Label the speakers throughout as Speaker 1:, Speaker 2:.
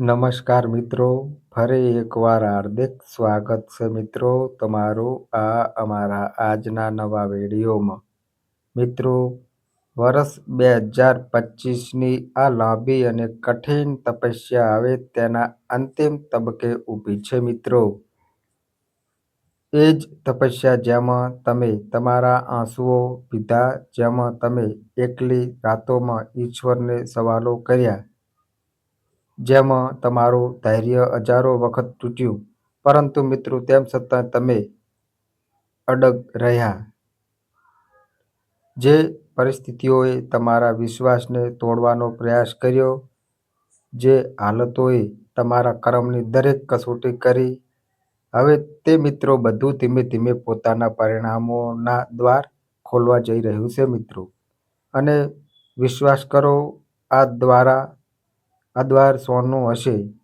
Speaker 1: નમસ્કાર મિત્રો, ફરી એકવાર હાર્દિક સ્વાગત છે મિત્રો તમારું આ અમારા આજના નવા વિડીયોમાં. મિત્રો, વર્ષ બે હજાર પચીસની આ લાંબી અને કઠિન તપસ્યા હવે તેના અંતિમ તબક્કે ઊભી છે મિત્રો. એ જ તપસ્યા જેમાં તમે તમારા આંસુઓ પીધા, જેમાં તમે એકલી રાતોમાં ઈશ્વરને સવાલો કર્યા. જેમાં તમારું ધૈર્ય હજારો વખત તૂટ્યું. પરંતુ મિત્રો, તેમ છતાં તમે અડગ રહ્યા. જે પરિસ્થિતિઓએ તમારા વિશ્વાસને તોડવાનો પ્રયાસ કર્યો, જે હાલતોએ તમારા કર્મની દરેક કસોટી કરી, હવે તે મિત્રો બધું ધીમે ધીમે પોતાના પરિણામોના દ્વાર ખોલવા જઈ રહ્યું છે મિત્રો. અને વિશ્વાસ કરો, આ દ્વારા આ દ્વાર સોનું હશે.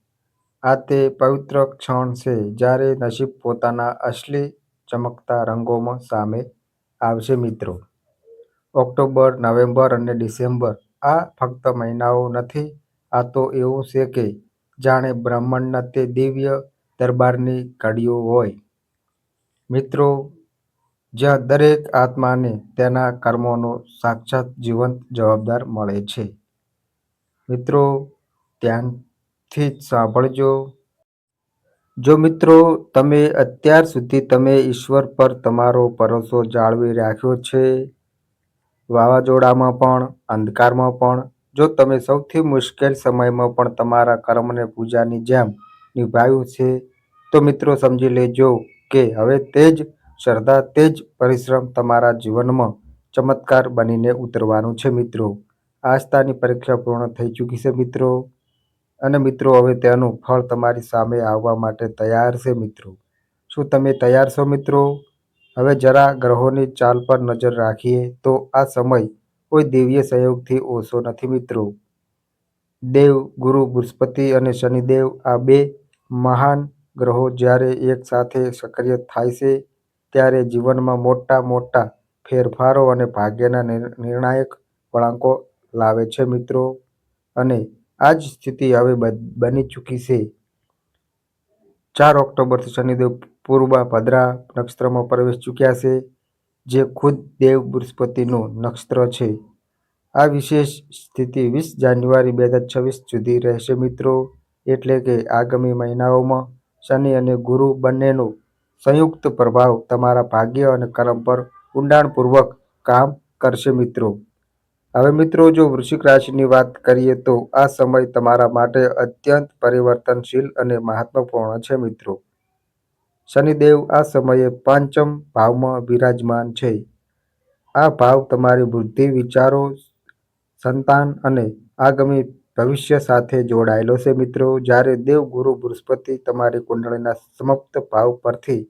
Speaker 1: આ તે પવિત્ર ક્ષણ છે જ્યારે નસીબ પોતાના અસલી ચમકતા રંગોમાં સામે આવશે મિત્રો. ઓક્ટોબર, નવેમ્બર અને ડિસેમ્બર આ ફક્ત મહિનાઓ નથી, આ તો એવું છે કે જાણે બ્રહ્માંડના તે દિવ્ય દરબારની ઘડીઓ હોય. મિત્રો, જ્યાં દરેક આત્માને તેના કર્મોનો સાક્ષાત જીવંત જવાબદાર મળે છે. મિત્રો ધ્યાનથી સાંભળજો. જો મિત્રો, તમે અત્યાર સુધી તમે ઈશ્વર પર તમારો ભરોસો જાળવી રાખ્યો છે, વાવાઝોડામાં પણ, અંધકારમાં પણ, જો તમે સૌથી મુશ્કેલ સમયમાં પણ તમારા કર્મને પૂજાની જેમ નિભાવ્યું છે, તો મિત્રો સમજી લેજો કે હવે તે જ શ્રદ્ધા, તે જ પરિશ્રમ તમારા જીવનમાં ચમત્કાર બનીને ઉતરવાનું છે મિત્રો. આસ્થાની પરીક્ષા પૂર્ણ થઈ ચૂકી છે મિત્રો. અને મિત્રો, હવે તેનું ફળ તમારી સામે આવવા માટે તૈયાર છે મિત્રો. શું તમે તૈયાર છો મિત્રો? હવે જરા ગ્રહોની ચાલ પર નજર રાખીએ તો આ સમય કોઈ દિવ્ય સંયોગથી ઓછો નથી મિત્રો. દેવ, ગુરુ, બૃહસ્પતિ અને શનિદેવ આ બે મહાન ગ્રહો જ્યારે એક સાથે સક્રિય થાય છે, ત્યારે જીવનમાં મોટા મોટા ફેરફારો અને ભાગ્યના નિર્ણાયક વળાંકો લાવે છે મિત્રો. અને આ જ સ્થિતિ હવે બની ચૂકી છે. ચાર ઓક્ટોબરથી શનિદેવ પૂર્વ ભદ્રા નક્ષત્રમાં પ્રવેશ ચૂક્યા છે, જે ખુદ દેવ બૃહસ્પતિનું નક્ષત્ર છે. આ વિશેષ સ્થિતિ વીસ જાન્યુઆરી બે હજાર છવ્વીસ સુધી રહેશે મિત્રો, એટલે કે આગામી મહિનાઓમાં શનિ અને ગુરુ બંનેનો સંયુક્ત પ્રભાવ તમારા ભાગ્ય અને કર્મ પર ઊંડાણપૂર્વક કામ કરશે મિત્રો. હવે મિત્રો, જો વૃશ્ચિક રાશિની વાત કરીએ તો આ સમય તમારા માટે અત્યંત પરિવર્તનશીલ અને મહત્વપૂર્ણ છે મિત્રો. શનિદેવ આ સમયે પાંચમ ભાવમાં બિરાજમાન છે. આ ભાવ તમારી બુદ્ધિ, વિચારો, સંતાન અને આગામી ભવિષ્ય સાથે જોડાયેલો છે મિત્રો. જ્યારે દેવ, ગુરુ, બૃહસ્પતિ તમારી કુંડળીના સમાપ્ત ભાવ પરથી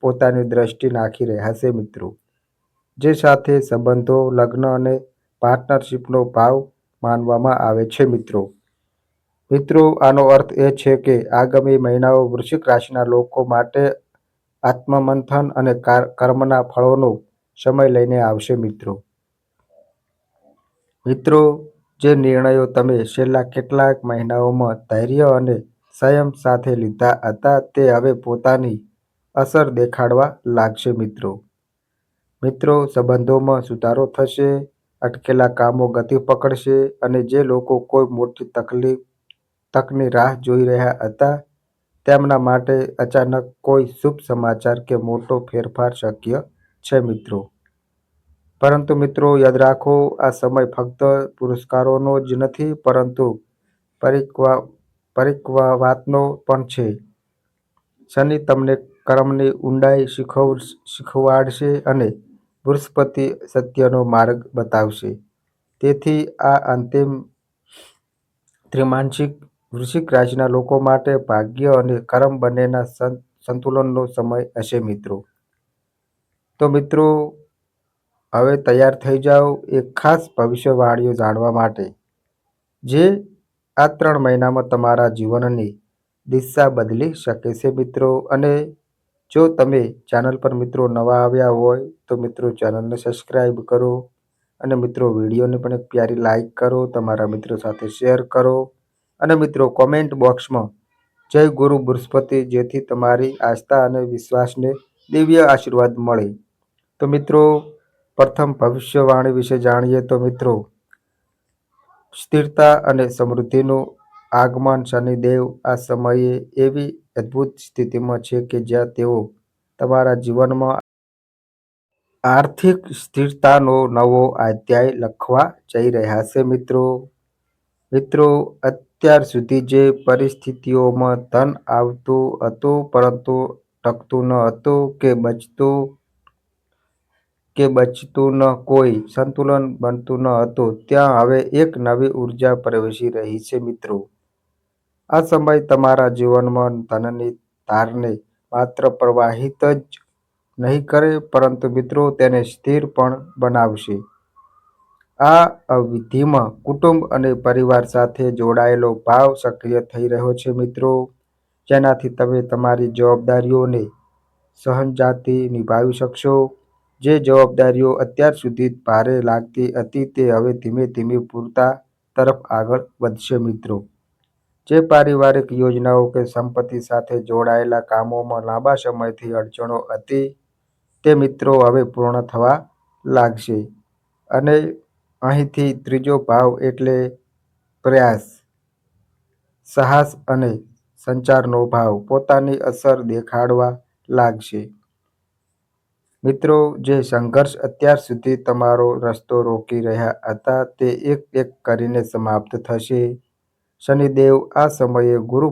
Speaker 1: પોતાની દ્રષ્ટિ નાખી રહ્યા છે મિત્રો. જે સાથે સંબંધો, લગ્ન અને પાર્ટનરશિપનો ભાવ માનવામાં આવે છે, મિત્રો. મિત્રો, આનો અર્થ એ છે કે આગામી મહિનાઓ વૃશ્ચિક રાશિના લોકો માટે આત્મમંથન અને કર્મના ફળોનો સમય લઈને આવશે, મિત્રો. મિત્રો, જે નિર્ણયો તમે છેલ્લા કેટલાક મહિનાઓમાં ધૈર્ય અને સંયમ સાથે લીધા હતા, તે હવે પોતાની અસર દેખાડવા લાગશે, મિત્રો. મિત્રો, સંબંધોમાં સુધારો થશે અટકેલા કામો ગતિ પકડશે અને જે લોકો કોઈ મોટી તકલીફ, તકની રાહ જોઈ રહ્યા હતા તેમના માટે અચાનક કોઈ શુભ સમાચાર કે મોટો ફેરફાર શક્ય છે મિત્રો. પરંતુ મિત્રો, યાદ રાખો, આ સમય ફક્ત પુરસ્કારોનો જ નથી, પરંતુ પરિકવા પરિક્વાવાતનો પણ છે. શનિ તમને કર્મની ઊંડાઈ શીખવ, શીખવાડશે અને બૃહસ્પતિ સત્યનો માર્ગ બતાવશે. તેથી આ અંતિમ ત્રિમાંશિક વૃશ્ચિક રાશિના લોકો માટે ભાગ્ય અને કર્મ બંનેના સંતુલનનો સમય હશે મિત્રો. તો મિત્રો, હવે તૈયાર થઈ જાઓ એક ખાસ ભવિષ્યવાણીઓ જાણવા માટે, જે આ ત્રણ મહિનામાં તમારા જીવનની દિશા બદલી શકે છે મિત્રો. અને જો તમે ચેનલ પર મિત્રો નવા આવ્યા હોય, તો મિત્રો ચેનલને સબસ્ક્રાઈબ કરો અને મિત્રો વિડીયોને પણ એક પ્યારી લાઇક કરો, તમારા મિત્રો સાથે શેર કરો અને મિત્રો કોમેન્ટ બોક્સમાં જય ગુરુ બૃહસ્પતિ, જેથી તમારી આસ્થા અને વિશ્વાસને દિવ્ય આશીર્વાદ મળે. તો મિત્રો, પ્રથમ ભવિષ્યવાણી વિશે જાણીએ તો મિત્રો, સ્થિરતા અને સમૃદ્ધિનું આગમન શનિદેવ આ સમયે એવી અદ્ભુત સ્થિતિમાં છે કે જ્યાં તેઓ તમારા જીવનમાં આર્થિક સ્થિરતાનો નવો અધ્યાય લખવા જઈ રહ્યા છે, મિત્રો. મિત્રો, અત્યાર સુધી જે પરિસ્થિતિઓમાં ધન આવતું હતું પરંતુ ટકતું ન હતું કે બચતું કે બચતું ન કોઈ સંતુલન બનતું ન હતું, ત્યાં હવે એક નવી ઊર્જા પ્રવેશી રહી છે, મિત્રો. આ સમય તમારા જીવનમાં ધનની ધારને માત્ર પ્રવાહિત જ નહીં કરે, પરંતુ મિત્રો તેને સ્થિર પણ બનાવશે. આ અવિધિમાં કુટુંબ અને પરિવાર સાથે જોડાયેલો ભાવ સક્રિય થઈ રહ્યો છે, મિત્રો. જેનાથી તમે તમારી જવાબદારીઓને સહનજાતિ નિભાવી શકશો. જે જવાબદારીઓ અત્યાર સુધી ભારે લાગતી હતી, તે હવે ધીમે ધીમે પૂરતા તરફ આગળ વધશે, મિત્રો. જે પારિવારિક યોજનાઓ કે સંપત્તિ સાથે જોડાયેલા કામોમાં લાંબા સમયથી અડચણો હતી, તે મિત્રો હવે પૂર્ણ થવા લાગશે. અને અહીંથી ત્રીજો ભાવ એટલે પ્રયાસ, સાહસ અને સંચારનો ભાવ પોતાની અસર દેખાડવા લાગશે. મિત્રો, જે સંઘર્ષ અત્યાર સુધી તમારો રસ્તો રોકી રહ્યા હતા, તે એક એક કરીને સમાપ્ત થશે. શનિદેવ આ સમયે ગુરુ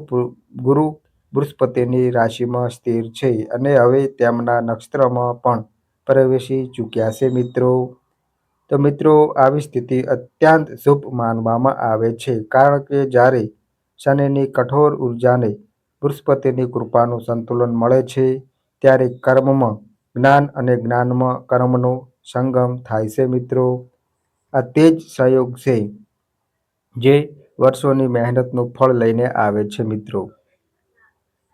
Speaker 1: ગુરુ બૃહસ્પતિની રાશિમાં સ્થિર છે અને હવે તેમના નક્ષત્રમાં પણ પ્રવેશી ચૂક્યા છે મિત્રો. તો મિત્રો, આવી સ્થિતિ અત્યંત શુભ માનવામાં આવે છે કારણ કે જ્યારે શનિની કઠોર ઉર્જાને બૃહસ્પતિની કૃપાનું સંતુલન મળે છે, ત્યારે કર્મમાં જ્ઞાન અને જ્ઞાનમાં કર્મનો સંગમ થાય છે મિત્રો. આ તે જ સંયોગ છે જે વર્ષોની મહેનતનું ફળ લઈને આવે છે મિત્રો.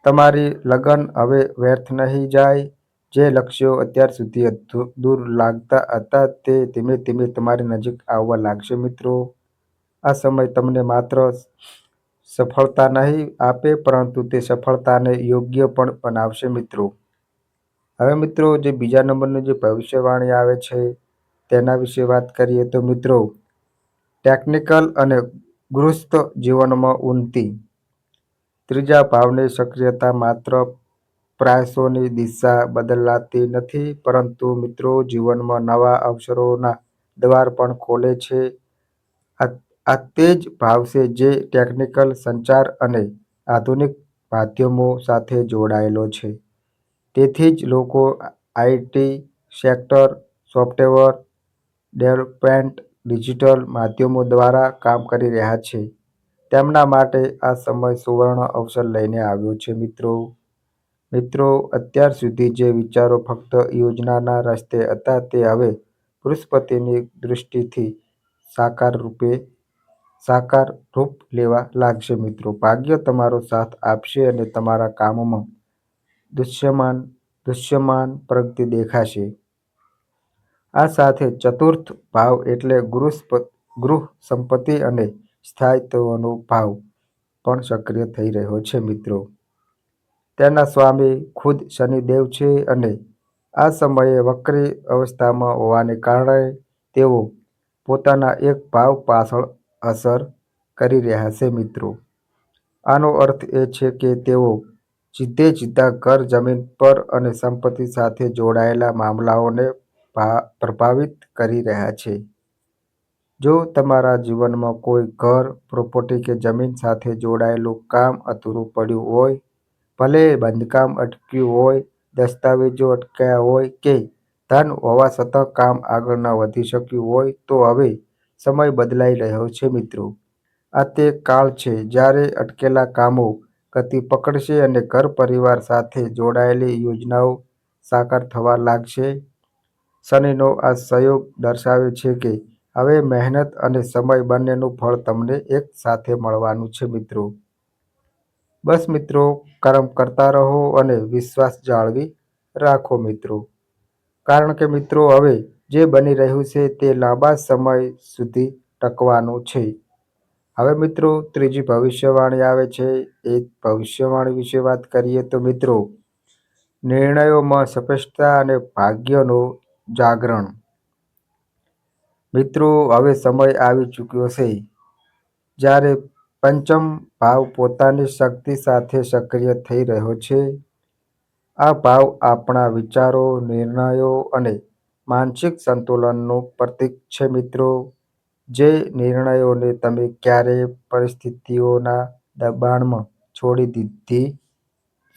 Speaker 1: તમારી લગન હવે વ્યર્થ નહીં જાય. જે લક્ષ્યો અત્યાર સુધી દૂર લાગતા હતા તે ધીમે ધીમે તમારી નજીક આવવા લાગશે મિત્રો. આ સમય તમને માત્ર સફળતા નહીં આપે, પરંતુ તે સફળતાને યોગ્ય પણ બનાવશે મિત્રો. હવે મિત્રો, જે બીજા નંબરનું જે ભવિષ્યવાણી આવે છે, તેના વિશે વાત કરીએ તો મિત્રો, ટેકનિકલ અને ગૃહસ્થ જીવનમાં ઉન્નતિ ત્રીજા ભાવની સક્રિયતા માત્ર પ્રયાસોની દિશા બદલાતી નથી, પરંતુ મિત્રો જીવનમાં નવા અવસરોના દ્વાર પણ ખોલે છે. આ તે જ ભાવ છે જે ટેકનિકલ સંચાર અને આધુનિક માધ્યમો સાથે જોડાયેલો છે. તેથી જ લોકો IT sector, software development digital માધ્યમો દ્વારા કામ કરી રહ્યા છે. તેમના માટે આ સમય સુવર્ણ અવસર લઈને આવ્યો છે, મિત્રો. મિત્રો, અત્યાર સુધી જે વિચારો ફક્ત યોજનાના રસ્તે હતા તે હવે બૃહસ્પતિની દૃષ્ટિથી સાકાર રૂપે, સાકાર રૂપ લેવા લાગશે, મિત્રો. ભાગ્ય તમારો સાથ આપશે અને તમારા કામમાં દૃશ્યમાન દૃશ્યમાન પ્રગતિ દેખાશે. આ સાથે ચતુર્થ ભાવ એટલે ગૃહ ગૃહ સંપત્તિ અને સ્થાયિત્વનો ભાવ પણ સક્રિય થઈ રહ્યો છે, મિત્રો. તેના સ્વામી ખુદ શનિદેવ છે અને આ સમયે વક્રી અવસ્થામાં હોવાને કારણે તેઓ પોતાના એક ભાવ પાછળ અસર કરી રહ્યા છે, મિત્રો. આનો અર્થ એ છે કે તેઓ સીધે સીધા ઘર, જમીન પર અને સંપત્તિ સાથે જોડાયેલા મામલાઓને પ્રભાવિત કરી રહ્યા છે. જો તમારા જીવનમાં કોઈ ઘર પ્રોપર્ટી કે જમીન સાથે જોડાયેલું કામ અધૂરું પડ્યું હોય, ભલે બાંધકામ અટક્યું હોય, દસ્તાવેજો અટક્યા હોય કે ધન હોવા છતાં કામ આગળ ન વધી શક્યું હોય, તો હવે સમય બદલાઈ રહ્યો છે મિત્રો. આ તે કાળ છે જ્યારે અટકેલા કામો ગતિ પકડશે અને ઘર પરિવાર સાથે જોડાયેલી યોજનાઓ સાકાર થવા લાગશે. શનિનો આ સંયોગ દર્શાવે છે કે હવે મહેનત અને સમય બંનેનું ફળ તમને એક સાથે મળવાનું છે મિત્રો. બસ મિત્રો, કર્મ કરતા રહો અને વિશ્વાસ જાળવી રાખો મિત્રો. કારણ કે મિત્રો, હવે જે બની રહ્યું છે તે લાંબા સમય સુધી ટકવાનું છે. હવે મિત્રો, ત્રીજી ભવિષ્યવાણી આવે છે. એ ભવિષ્યવાણી વિશે વાત કરીએ તો મિત્રો, નિર્ણયોમાં સ્પષ્ટતા અને ભાગ્યનું જાગરણ. મિત્રો, હવે સમય આવી ચૂક્યો છે. જ્યારે પંચમ ભાવ પોતાની શક્તિ સાથે સક્રિય થઈ રહ્યો છે, આ ભાવ આપણા વિચારો, નિર્ણયો અને માનસિક સંતુલનનું પ્રતીક છે મિત્રો. જે નિર્ણયોને તમે ક્યારે પરિસ્થિતિઓના દબાણમાં છોડી દીધી,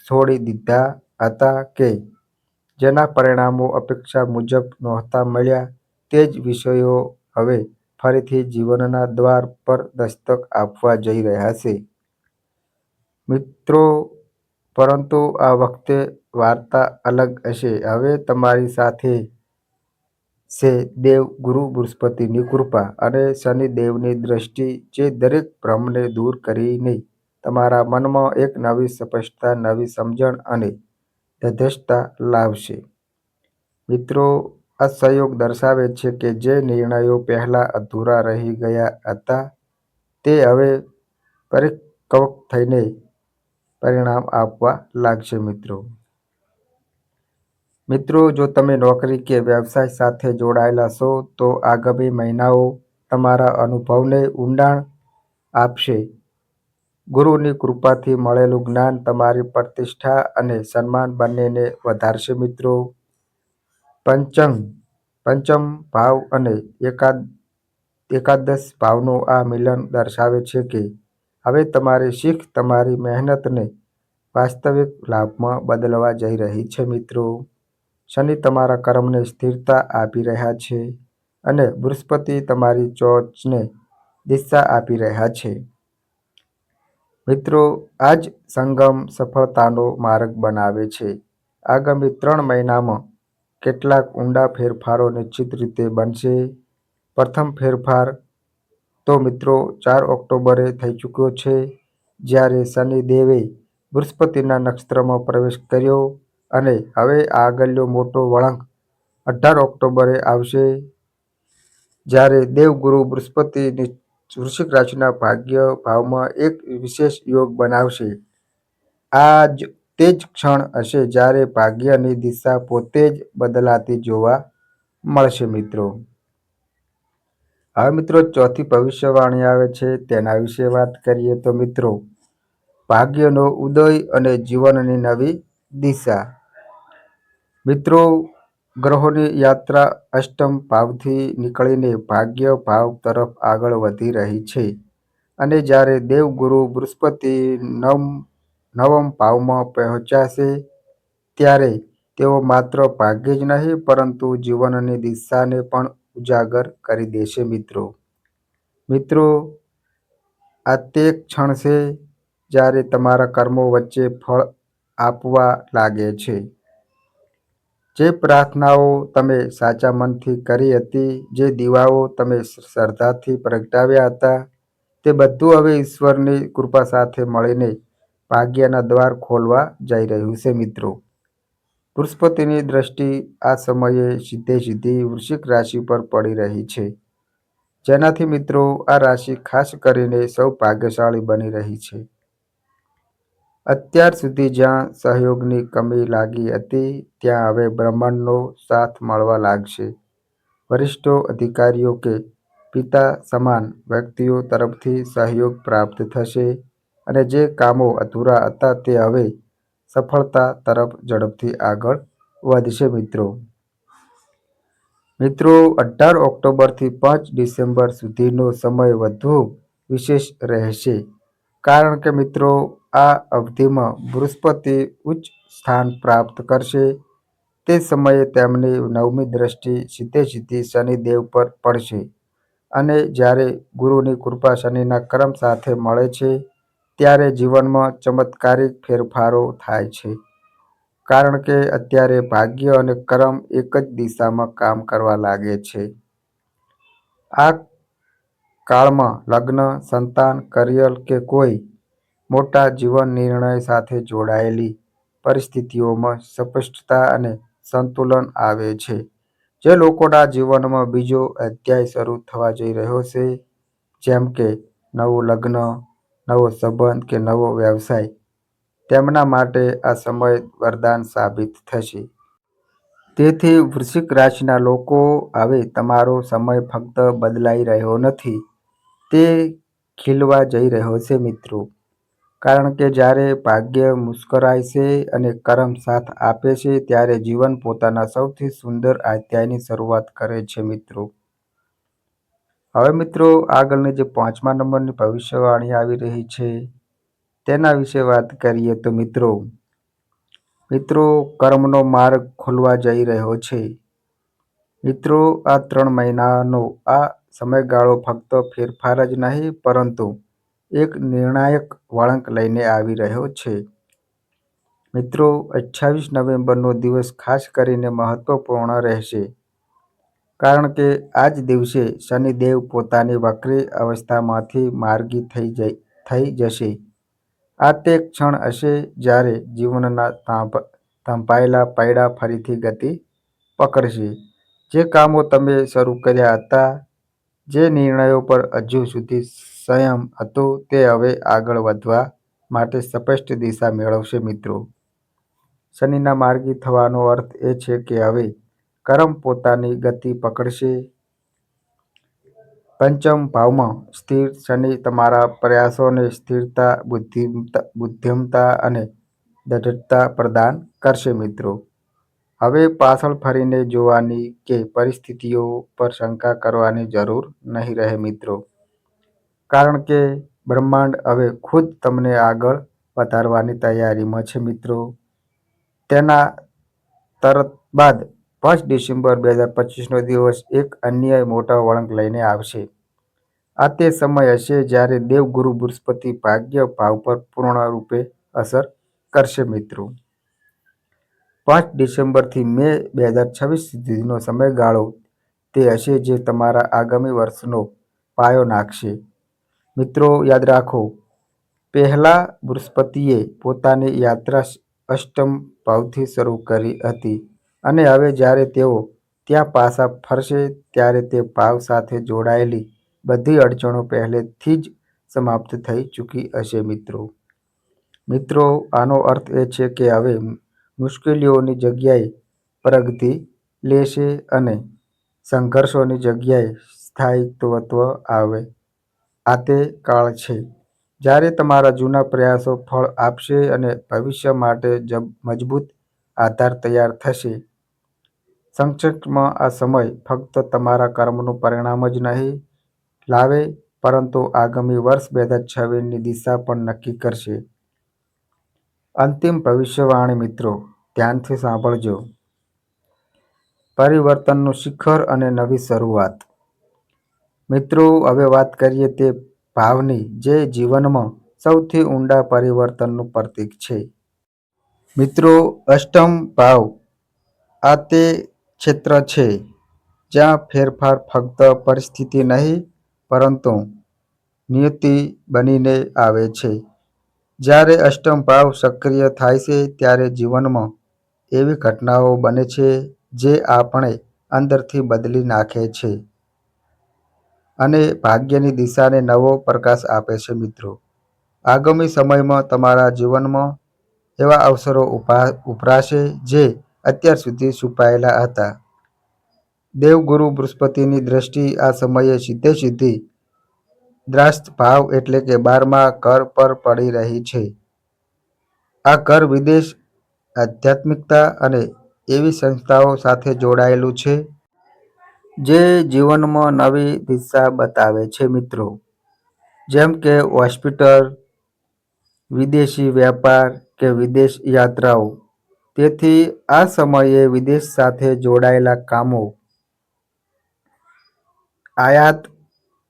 Speaker 1: છોડી દીધા હતા કે જેના પરિણામો અપેક્ષા મુજબ નહોતા મળ્યા તે જ વિષયો હવે ફરીથી જીવનના દ્વાર પર દસ્તક આપવા જઈ રહ્યા છે. મિત્રો, પરંતુ આ વખતે વાર્તા અલગ હશે. હવે તમારી સાથે છે દેવ ગુરુ બૃહસ્પતિની કૃપા અને શનિદેવની દ્રષ્ટિ જે દરેક ભ્રમને દૂર કરીને તમારા મનમાં એક નવી સ્પષ્ટતા, નવી સમજણ અને તટસ્થતા લાવશે. મિત્રો, આ સહયોગ દર્શાવે છે કે જે નિર્ણયો પહેલા અધૂરા રહી ગયા હતા, તે હવે પરિપક્વ થઈને પરિણામ આપવા લાગશે મિત્રો. મિત્રો, જો તમે નોકરી કે વ્યવસાય સાથે જોડાયેલા છો, તો આગામી મહિનાઓ તમારા અનુભવને ઊંડાણ આપશે. ગુરુની કૃપાથી મળેલું જ્ઞાન તમારી પ્રતિષ્ઠા અને સન્માન બંનેને વધારશે મિત્રો. પંચમ પંચમ ભાવ અને એકાદ, એકાદશ ભાવનું આ મિલન દર્શાવે છે કે હવે તમારી શીખ તમારી મહેનતને વાસ્તવિક લાભમાં બદલવા જઈ રહી છે મિત્રો. શનિ તમારા કર્મને સ્થિરતા આપી રહ્યા છે અને બૃહસ્પતિ તમારી ચોચને દિશા આપી રહ્યા છે. મિત્રો આ જ સંગમ સફળતાનો માર્ગ બનાવે છે. આગામી ત્રણ મહિનામાં કેટલાક ઊંડા ફેરફારો નિશ્ચિત રીતે બનશે. પ્રથમ ફેરફાર તો મિત્રો, ચાર ઓક્ટોબરે થઈ ચૂક્યો છે, જ્યારે શનિદેવે બૃહસ્પતિના નક્ષત્રમાં પ્રવેશ કર્યો અને હવે આગળનો મોટો વળાંક અઢાર ઓક્ટોબરે આવશે. જ્યારે દેવગુરુ બૃહસ્પતિ વૃશ્ચિક રાશિના ભાગ્ય ભાવમાં એક વિશેષ યોગ બનાવશે. આ જ તે જ ક્ષણ હશે જ્યારે ભાગ્યની દિશા પોતે જ બદલાતી જોવા મળશે મિત્રો. હવે મિત્રો ચોથી ભવિષ્યવાણી આવે છે તેના વિશે વાત કરીએ તો મિત્રો, ભાગ્યનો ઉદય અને જીવનની નવી દિશા. મિત્રો ગ્રહોની યાત્રા અષ્ટમ ભાવથી નીકળીને ભાગ્ય ભાવ તરફ આગળ વધી રહી છે. અને જ્યારે દેવગુરુ બૃહસ્પતિ નમ, નવમ ભાવમાં પહોંચાશે, ત્યારે તેઓ માત્ર ભાગ્ય જ નહીં, પરંતુ જીવનની દિશાને પણ ઉજાગર કરી દેશે મિત્રો. મિત્રો, આ તે ક્ષણ છે જ્યારે તમારા કર્મો વચ્ચે ફળ આપવા લાગે છે. જે પ્રાર્થનાઓ તમે સાચા મનથી કરી હતી, જે દીવાઓ તમે શ્રદ્ધાથી પ્રગટાવ્યા હતા, તે બધું હવે ઈશ્વરની કૃપા સાથે મળીને ભાગ્યના દ્વાર ખોલવા જઈ રહ્યું છે મિત્રો. બૃહસ્પતિની દ્રષ્ટિ આ સમયે સીધે સીધી વૃશ્ચિક રાશિ પર પડી રહી છે. જેનાથી મિત્રો આ રાશિ ખાસ કરીને સૌ ભાગ્યશાળી બની રહી છે. અત્યાર સુધી જ્યાં સહયોગની કમી લાગી હતી, ત્યાં હવે બ્રહ્માંડનો સાથ મળવા લાગશે. વરિષ્ઠો અધિકારીઓ કે પિતા સમાન વ્યક્તિઓ તરફથી સહયોગ પ્રાપ્ત થશે અને જે કામો અધૂરા હતા તે હવે સફળતા તરફ ઝડપથી આગળ વધશે મિત્રો. મિત્રો, અઢાર ઓક્ટોબરથી પાંચ ડિસેમ્બર સુધીનો સમય વધુ વિશેષ રહેશે. કારણ કે મિત્રો આ અવધિમાં બૃહસ્પતિ ઉચ્ચ સ્થાન પ્રાપ્ત કરશે. તે સમયે તેમની નવમી દ્રષ્ટિ સીધે સીધી શનિદેવ પર પડશે અને જ્યારે ગુરુની કૃપા શનિના ક્રમ સાથે મળે છે, ત્યારે જીવનમાં ચમત્કારિક ફેરફારો થાય છે. કારણ કે અત્યારે ભાગ્ય અને કર્મ એક જ દિશામાં કામ કરવા લાગે છે. આ કાળમાં લગ્ન, સંતાન કરિયર કે કોઈ મોટા જીવન નિર્ણય સાથે જોડાયેલી પરિસ્થિતિઓમાં સ્પષ્ટતા અને સંતુલન આવે છે જે લોકોના જીવનમાં બીજો અધ્યાય શરૂ થવા જઈ રહ્યો છે જેમ કે નવું લગ્ન, નવો સંબંધ કે નવો વ્યવસાય, તેમના માટે આ સમય વરદાન સાબિત થશે. તેથી વૃશ્ચિક રાશિના લોકો હવે તમારો સમય ફક્ત બદલાઈ રહ્યો નથી, તે ખીલવા જઈ રહ્યો છે મિત્રો. કારણ કે જ્યારે ભાગ્ય મુસ્કરાય છે અને કર્મ સાથ આપે છે, ત્યારે જીવન પોતાના સૌથી સુંદર અધ્યાયની શરૂઆત કરે છે મિત્રો. હવે મિત્રો, આગળની જે પાંચમા નંબરની ભવિષ્યવાણી આવી રહી છે, તેના વિશે વાત કરીએ તો મિત્રો મિત્રો, કર્મનો માર્ગ ખુલવા જઈ રહ્યો છે. મિત્રો, આ ત્રણ મહિનાનો આ સમયગાળો ફક્ત ફેરફાર જ નહીં, પરંતુ એક નિર્ણાયક વળાંક લઈને આવી રહ્યો છે. મિત્રો અઠ્ઠાવીસ નવેમ્બરનો દિવસ ખાસ કરીને મહત્વપૂર્ણ રહેશે. કારણ કે આ જ દિવસે શનિદેવ પોતાની વક્રી અવસ્થામાંથી માર્ગી થઈ જશે. આ તે ક્ષણ હશે જ્યારે જીવનના થંભાયેલા પૈડા ફરીથી ગતિ પકડશે. જે કામો તમે શરૂ કર્યા હતા, જે નિર્ણયો પર હજુ સુધી સંયમ હતો તે હવે આગળ વધવા માટે સ્પષ્ટ દિશા મેળવશે મિત્રો. શનિના માર્ગી થવાનો અર્થ એ છે કે હવે કર્મ પોતાની ગતિ પકડશે. પંચમ ભાવમાં સ્થિર શનિ તમારા પ્રયાસોને સ્થિરતા, બુદ્ધિમત્તા અને દઢતા પ્રદાન કરશે મિત્રો. હવે પાછળ ફરીને જોવાની કે પરિસ્થિતિઓ પર શંકા કરવાની જરૂર નહીં રહે મિત્રો. કારણ કે બ્રહ્માંડ હવે ખુદ તમને આગળ વધારવાની તૈયારીમાં છે મિત્રો. તેના તરત બાદ પાંચ ડિસેમ્બર બે હજાર પચીસનો દિવસ એક અન્ય મોટા વળંક લઈને આવશે. આ તે સમય હશે જ્યારે દેવગુરુ બૃહસ્પતિ ભાગ્ય ભાવ પર પૂર્ણ રૂપે અસર કરશે મિત્રો. પાંચ ડિસેમ્બરથી મે બે હજાર છવ્વીસ સુધીનો સમયગાળો તે હશે જે તમારા આગામી વર્ષનો પાયો નાખશે. મિત્રો યાદ રાખો, પહેલા બૃહસ્પતિએ પોતાની યાત્રા અષ્ટમ ભાવથી શરૂ કરી હતી અને હવે જ્યારે તેઓ ત્યાં પાછા ફરશે ત્યારે તે ભાવ સાથે જોડાયેલી બધી અડચણો પહેલેથી જ સમાપ્ત થઈ ચૂકી હશે મિત્રો. મિત્રો આનો અર્થ એ છે કે હવે મુશ્કેલીઓની જગ્યાએ પ્રગતિ લેશે અને સંઘર્ષોની જગ્યાએ સ્થાયિત્વ આવે. આ તે કાળ છે જ્યારે તમારા જૂના પ્રયાસો ફળ આપશે અને ભવિષ્ય માટે મજબૂત આધાર તૈયાર થશે. સંક્ષિપ્તમાં આ સમય ફક્ત તમારા કર્મનું પરિણામ જ નહીં, લાવે, પરંતુ આગામી વર્ષ બે હજાર છવ્વીસની દિશા પણ નક્કી કરશે. અંતિમ ભવિષ્યવાણી મિત્રો, ધ્યાનથી સાંભળજો. પરિવર્તનનું શિખર અને નવી શરૂઆત. મિત્રો, હવે વાત કરીએ તે ભાવની, જે જીવનમાં સૌથી ઊંડા પરિવર્તનનું પ્રતીક છે. મિત્રો, અષ્ટમ ભાવ આ તે ક્ષેત્ર છે જ્યાં ફેરફાર ફક્ત પરિસ્થિતિ નહીં, પરંતુ નિયતિ બનીને આવે છે. જ્યારે અષ્ટમ ભાવ સક્રિય થાય છે, ત્યારે જીવનમાં એવી ઘટનાઓ બને છે જે આપણે અંદરથી બદલી નાખે છે અને ભાગ્યની દિશાને નવો પ્રકાશ આપે છે મિત્રો. આગામી સમયમાં તમારા જીવનમાં એવા અવસરો ઉભરાશે જે અત્યાર સુધી છુપાયેલા હતા. દેવગુરુ બૃહસ્પતિની દ્રષ્ટિ આ સમયે સીધે સીધી દ્રાસ્ત ભાવ એટલે કે બારમા કર પર પડી રહી છે. આ કર વિદેશ, આધ્યાત્મિકતા અને એવી સંસ્થાઓ સાથે જોડાયેલું છે જે જીવનમાં નવી દિશા બતાવે છે મિત્રો. જેમ કે હોસ્પિટલ, વિદેશી વેપાર કે વિદેશ યાત્રાઓ. તેથી આ સમયે વિદેશ સાથે જોડાયેલા કામો, આયાત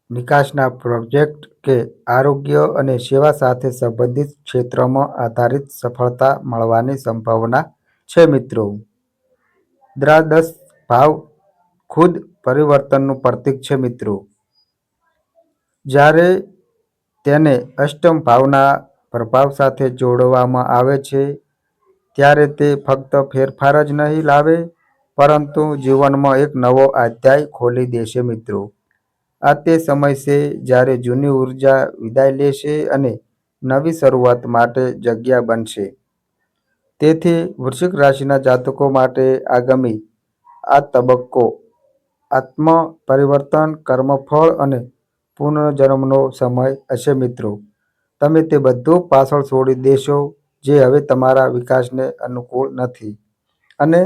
Speaker 1: નિકાસના પ્રોજેક્ટ કે આરોગ્ય અને સેવા સાથે સંબંધિત ક્ષેત્રમાં આધારિત સફળતા મળવાની સંભાવના છે મિત્રો. દ્રાદશ ભાવ ખુદ પરિવર્તનનું પ્રતીક છે મિત્રો. જ્યારે તેને અષ્ટમ ભાવના પ્રભાવ સાથે જોડવામાં આવે છે, ત્યારે તે ફક્ત ફેરફાર જ નહીં લાવે, પરંતુ જીવનમાં એક નવો અધ્યાય ખોલી દેશે મિત્રો. આ તે સમય છે જ્યારે જૂની ઊર્જા વિદાય લેશે અને નવી શરૂઆત માટે જગ્યા બનશે. તેથી વૃશ્ચિક રાશિના જાતકો માટે આગામી આ તબક્કો આત્મ-પરિવર્તન, કર્મફળ અને પુનર્જન્મનો સમય હશે મિત્રો. તમે તે બધું પાછળ છોડી દેશો જે હવે તમારા વિકાસને અનુકૂળ નથી અને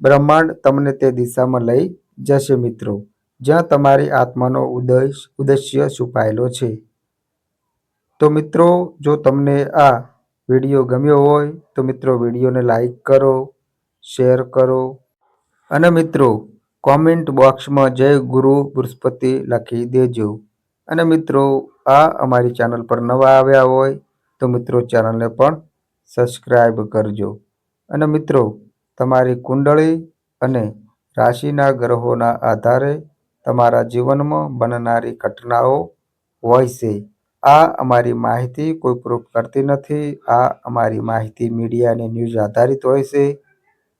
Speaker 1: બ્રહ્માંડ તમને તે દિશામાં લઈ જશે મિત્રો જ્યાં તમારી આત્માનો ઉદ્દેશ્ય છુપાયેલો છે. તો મિત્રો જો તમને આ વીડિયો ગમ્યો હોય તો મિત્રો વિડીયોને લાઈક કરો, શેર કરો અને મિત્રો કોમેન્ટ બોક્સમાં જય ગુરુ બૃહસ્પતિ લખી દેજો. અને મિત્રો, આ અમારી ચેનલ પર નવા આવ્યા હોય તો મિત્રો ચેનલને પણ સબસ્ક્રાઈબ કરજો. અને મિત્રો, તમારી કુંડળી અને રાશિના ગ્રહોના આધારે તમારા જીવનમાં બનનારી ઘટનાઓ હોય છે. આ અમારી માહિતી કોઈ પ્રૂફ કરતી નથી. આ અમારી માહિતી મીડિયા અને ન્યૂઝ આધારિત હોય છે.